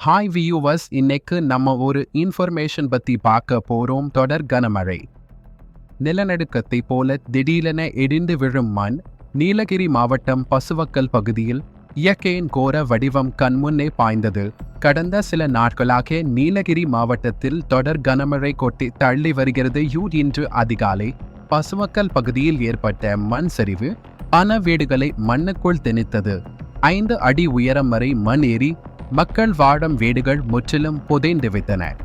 Hi viewers இன்னைக்கு நம்ம ஒரு இன்ஃபர்மேஷன் பற்றி பார்க்க போகிறோம் தொடர் கனமழை. நிலநடுக்கத்தை போல திடீரென இடிந்து விழும் மண் நீலகிரி மாவட்டம் பசுவக்கல் பகுதியில் இயற்கையின் கோர வடிவம் கண்முன்னே பாய்ந்தது. கடந்த சில நாட்களாக நீலகிரி மாவட்டத்தில் தொடர் கனமழை கொட்டி தள்ளி வருகிறது. யூ இன்று அதிகாலை பசுவக்கல் பகுதியில் ஏற்பட்ட மண் சரிவு பல வீடுகளை மண்ணுக்குள் திணித்தது. ஐந்து அடி உயரம் வரை மண் ஏறி மக்கள் வாழும் வீடுகள் முற்றிலும் புதைந்து விட்டன.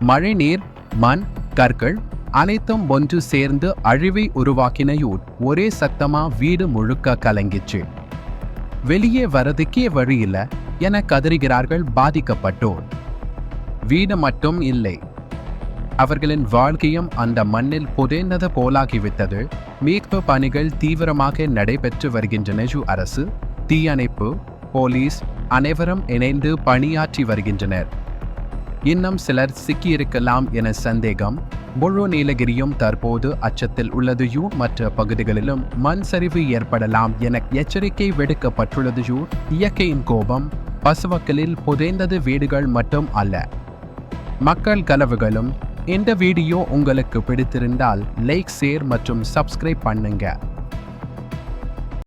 மழைநீர் மண் கற்கள் அனைத்தும் ஒன்று சேர்ந்து அழிவை உருவாக்கினையூர் ஒரே சத்தமா வீடு முழுக்க கலங்கிச்சு. வெளியே வரதுக்கே வழி என கதறுகிறார்கள் பாதிக்கப்பட்டோர். வீடு மட்டும் இல்லை. அவர்களின் வாழ்க்கையும் அந்த மண்ணில் புதைந்தது போலாகிவிட்டது. மீட்பு பணிகள் தீவிரமாக நடைபெற்று வருகின்றன. அரசு தீயணைப்பு போலீஸ் அனைவரும் இணைந்து பணியாற்றி வருகின்றனர். இன்னும் சிலர் சிக்கியிருக்கலாம் என சந்தேகம். முழு நீலகிரியும் தற்போது அச்சத்தில் உள்ளது யூ. மற்ற பகுதிகளிலும் மண் சரிவு ஏற்படலாம் என எச்சரிக்கை விடுக்கப்பட்டுள்ளதையோ இயற்கையின் கோபம் பசுவக்களில் புதைந்தது வீடுகள் மட்டும் அல்ல. மக்கள் கலவுகளும் இந்த வீடியோ உங்களுக்கு பிடித்திருந்தால் லைக் ஷேர் மற்றும் சப்ஸ்கிரைப் பண்ணுங்கள்